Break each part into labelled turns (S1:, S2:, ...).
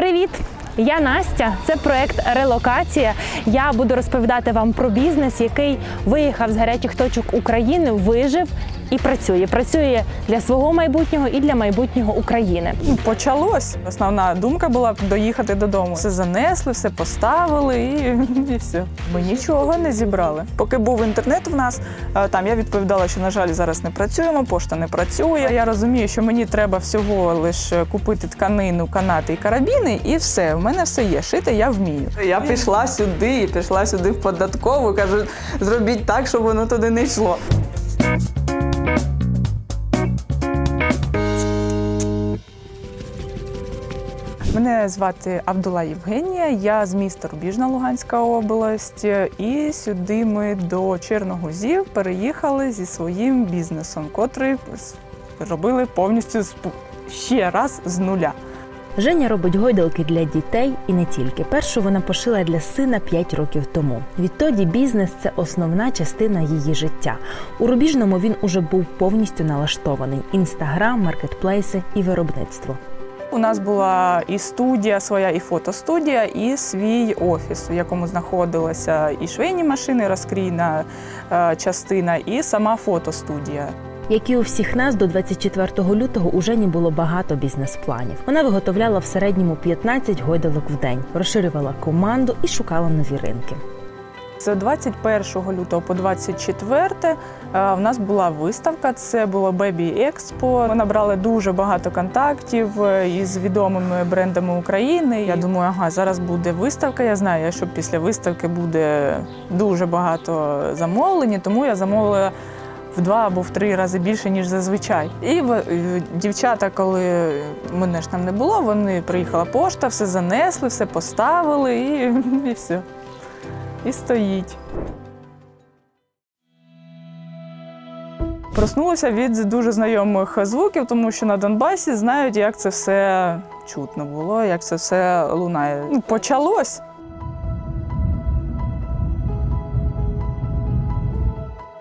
S1: Привіт! Я Настя. Це проект Релокація. Я буду розповідати вам про бізнес, який виїхав з гарячих точок України, вижив і працює. Працює для свого майбутнього і для майбутнього України.
S2: Почалось. Основна думка була доїхати додому. Все занесли, все поставили і, і все. Ми нічого не зібрали. Поки був інтернет в нас, е, там я відповідала, що на жаль зараз не працюємо, пошта не працює. Я розумію, що мені треба всього лише купити тканину, канати і карабіни, і все. У мене все є. Шити я вмію. Я пішла сюди, пішла сюди в податкову. кажу, зробіть так, щоб воно туди не йшло. Мене звати Абдула Євгенія, я з міста Рубіжна, Луганська область. І сюди ми до Черногузів переїхали зі своїм бізнесом, котрий робили повністю з ще раз з нуля.
S1: Женя робить гойдалки для дітей і не тільки. Першу вона пошила для сина 5 років тому. Відтоді бізнес це основна частина її життя. У Рубіжному він уже був повністю налаштований: інстаграм, маркетплейси і виробництво.
S2: У нас була і студія своя, і фотостудія, і свій офіс, у якому знаходилася і швейні машини, розкрійна е, частина, і сама фотостудія.
S1: Як і у всіх нас, до 24 лютого у Жені було багато бізнес-планів. Вона виготовляла в середньому 15 гойдалок в день, розширювала команду і шукала нові ринки.
S2: З 21 лютого по 24 е, в нас була виставка. Це було Expo. Ми набрали дуже багато контактів е, із відомими брендами України. Я думаю, ага, зараз буде виставка. Я знаю, що після виставки буде дуже багато замовлень, тому я замовила. В два або в три рази більше ніж зазвичай. І дівчата, коли мене ж там не було, вони приїхала пошта, все занесли, все поставили і, і все. І стоїть. Проснулася від дуже знайомих звуків, тому що на Донбасі знають, як це все чутно було, як це все лунає. Ну, Почалось.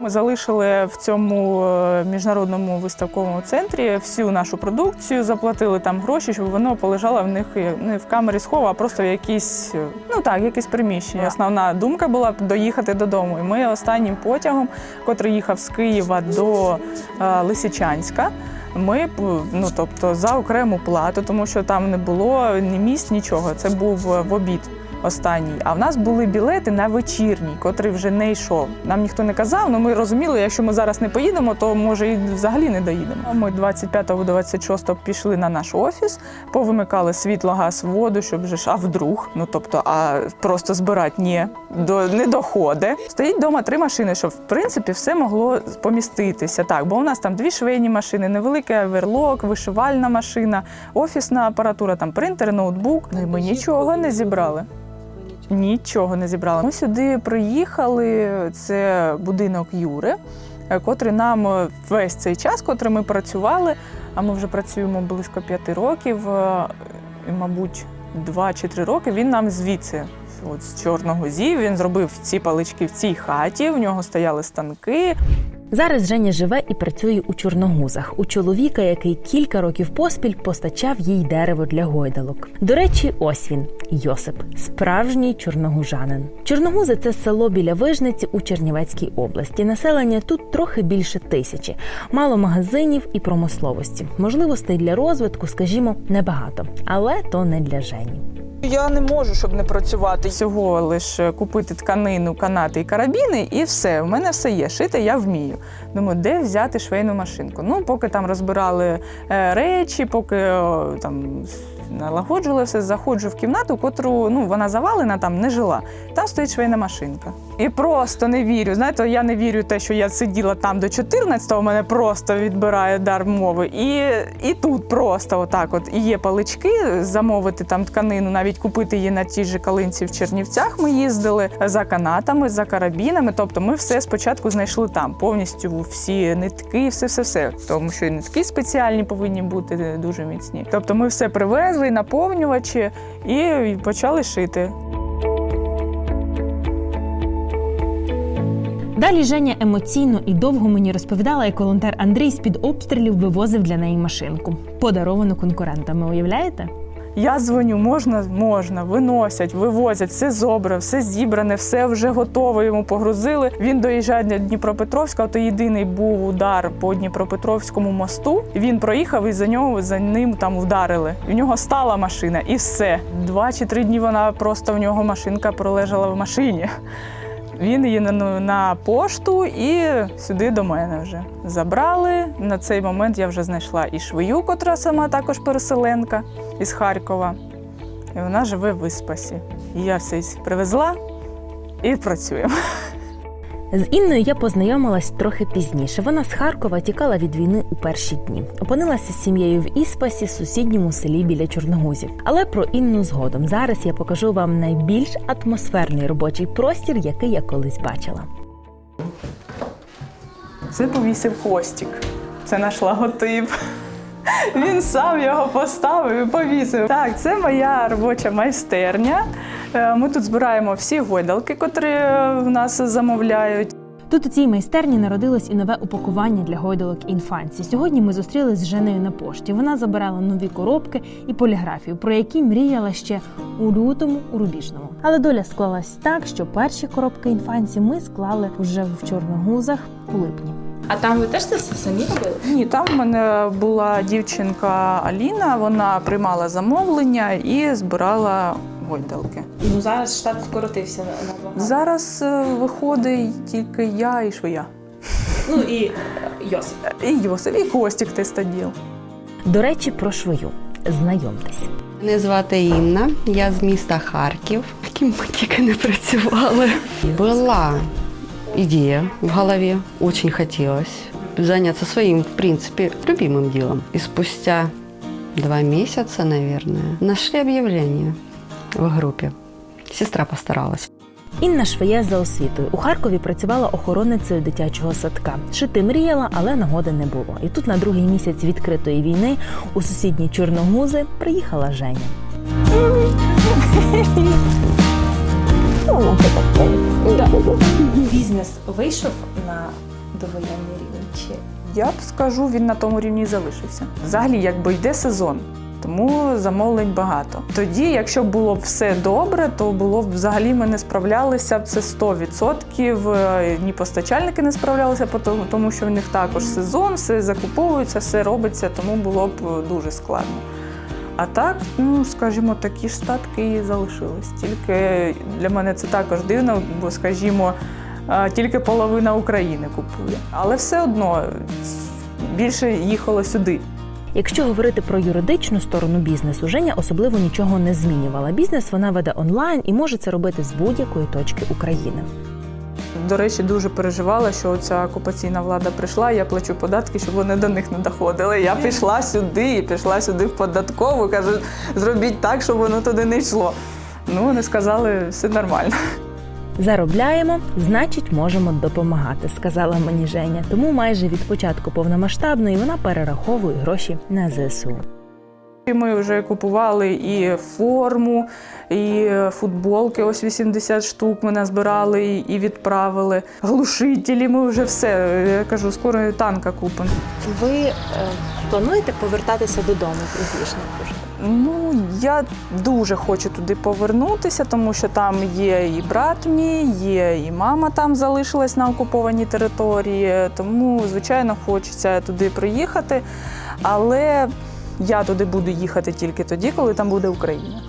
S2: Залишили в цьому е, міжнародному виставковому центрі всю нашу продукцію, заплатили там гроші, щоб воно полежало в них е, не в камері схову, а просто в якісь, е, ну так, якесь приміщення. Основна думка була доїхати додому. І ми останнім потягом, котрий їхав з Києва до Лисичанська. Ми ну тобто за окрему плату, тому що там не було ні місць, нічого. Це був в обід останній. А в нас були білети на вечірній, котрий вже не йшов. Нам ніхто не казав, але ми розуміли, якщо ми зараз не поїдемо, то може і взагалі не доїдемо. Ми 25-го, 26-го пішли на наш офіс, повимикали світло, газ, воду, щоб вже ж, а вдруг, ну тобто, а просто збирати ні, до не доходить. Стоїть вдома три машини, щоб в принципі все могло поміститися. Так, бо у нас там дві швейні машини, невеликий аверлок, вишивальна машина, офісна апаратура, там принтер, ноутбук. Ну і ми нічого не зібрали. Нічого не зібрали. Ми сюди приїхали. Це будинок Юри, е, котрий нам е, весь цей час, котрий ми працювали, а ми вже працюємо близько п'яти років, е, і, мабуть, два чи три роки. Він нам звідси, от з Чорного Зів, він зробив ці палички в цій хаті. В нього стояли станки.
S1: Зараз Женя живе і працює у Чорногузах у чоловіка, який кілька років поспіль постачав їй дерево для гойдалок. До речі, ось він Йосип, справжній чорногужанин. Чорногузи це село біля Вижниці у Чернівецькій області. Населення тут трохи більше тисячі, мало магазинів і промисловості. Можливостей для розвитку, скажімо, небагато, але то не для Жені.
S2: Я не можу, щоб не працювати. Всього лише купити тканину, канати і карабіни, і все. У мене все є. Шити я вмію. Думаю, де взяти швейну машинку? Ну, поки там розбирали е, речі, поки там налагоджували все, заходжу в кімнату, котру ну вона завалена, там не жила. Там стоїть швейна машинка. І просто не вірю. Знаєте, я не вірю те, що я сиділа там до 14-го, мене просто відбирає дар мови. І, і тут просто отак, от і є палички, замовити там тканину, навіть купити її на тій же калинці в Чернівцях. Ми їздили за канатами, за карабінами. Тобто, ми все спочатку знайшли там, повністю всі нитки, все, все, все. Тому що і нитки спеціальні повинні бути дуже міцні. Тобто, ми все привезли, наповнювачі і почали шити.
S1: Далі Женя емоційно і довго мені розповідала, як волонтер Андрій з-під обстрілів вивозив для неї машинку, подаровану конкурентами. Уявляєте?
S2: Я дзвоню, можна, можна, виносять, вивозять, все зобре, все зібране, все вже готове. Йому погрузили. Він доїжджає до Дніпропетровська. То єдиний був удар по Дніпропетровському мосту. Він проїхав і за нього за ним там вдарили. У нього стала машина, і все. Два чи три дні вона просто в нього машинка пролежала в машині. Він її на, на пошту і сюди до мене вже забрали. На цей момент я вже знайшла і швию, котра сама також переселенка із Харкова. І вона живе в Іспасі. І я все привезла і працюємо.
S1: З Інною я познайомилась трохи пізніше. Вона з Харкова тікала від війни у перші дні. Опинилася з сім'єю в Іспасі, сусідньому селі біля Чорногузів. Але про Інну згодом. Зараз я покажу вам найбільш атмосферний робочий простір, який я колись бачила.
S2: Це повісив хвостик. Це наш логотип. Він сам його поставив і повісив. Так, це моя робоча майстерня. Е, Ми тут збираємо всі гойдалки, котрі е, в нас замовляють.
S3: Тут у цій майстерні народилось і нове упакування для гойдалок інфанці. Сьогодні ми зустрілись з Женею на пошті. Вона забирала нові коробки і поліграфію, про які мріяла ще у лютому у Рубіжному. Але доля склалась так, що перші коробки інфанці ми склали вже в чорногузах у липні.
S4: А там ви теж це все самі робили?
S2: Ні, там в мене була дівчинка Аліна, вона приймала замовлення і збирала гойдалки.
S4: Ну зараз штат скоротився на набагато.
S2: Зараз е, виходить тільки я і швия.
S4: Ну і е, Йосип.
S2: І Йосиф, і Костік тестоділ.
S1: До речі, про швою. Знайомтесь.
S5: Мене звати Інна, я з міста Харків. Яким ми тільки не працювали. Була ідея в голові, дуже хотілося зайнятися своїм, в принципі, любимым делом. І спустя два месяца, наверное, нашли объявление в группе. Сестра постаралась.
S1: Інна швеє за освітою. У Харкові працювала охоронницею дитячого садка. Шити мріяла, але нагоди не було. І тут на другий місяць відкритої війни у сусідні Чорногузи приїхала Женя.
S4: Бізнес вийшов на довоєнний рівень чи
S2: Я б скажу, він на тому рівні залишився. Взагалі, якби йде сезон. Тому замовлень багато. Тоді, якщо було б все добре, то було б взагалі ми не справлялися б це 100%. Е, Ні постачальники не справлялися, тому що в них також сезон, все закуповується, все робиться, тому було б е, дуже складно. А так, ну скажімо, такі ж статки і залишились. Тільки для мене це також дивно, бо, скажімо, тільки половина України купує. Але все одно більше їхало сюди.
S1: Якщо говорити про юридичну сторону бізнесу, Женя особливо нічого не змінювала. Бізнес вона веде онлайн і може це робити з будь-якої точки України.
S2: До речі, дуже переживала, що ця окупаційна влада прийшла. Я плачу податки, щоб вони до них не доходили. Я пішла сюди, і пішла сюди в податкову. кажуть, зробіть так, щоб воно туди не йшло. Ну, вони сказали, все нормально.
S1: Заробляємо, значить, можемо допомагати, сказала мені Женя. Тому майже від початку повномасштабної вона перераховує гроші на ЗСУ.
S2: І Ми вже купували і форму, і футболки. Ось 80 штук ми назбирали і відправили. Глушителі. Ми вже все. Я кажу, скоро і танка купимо.
S4: ви е, плануєте повертатися додому в?
S2: Ну, я дуже хочу туди повернутися, тому що там є і брат мій, є і мама там залишилась на окупованій території. Тому, звичайно, хочеться туди приїхати. Але я туди буду їхати тільки тоді, коли там буде Україна.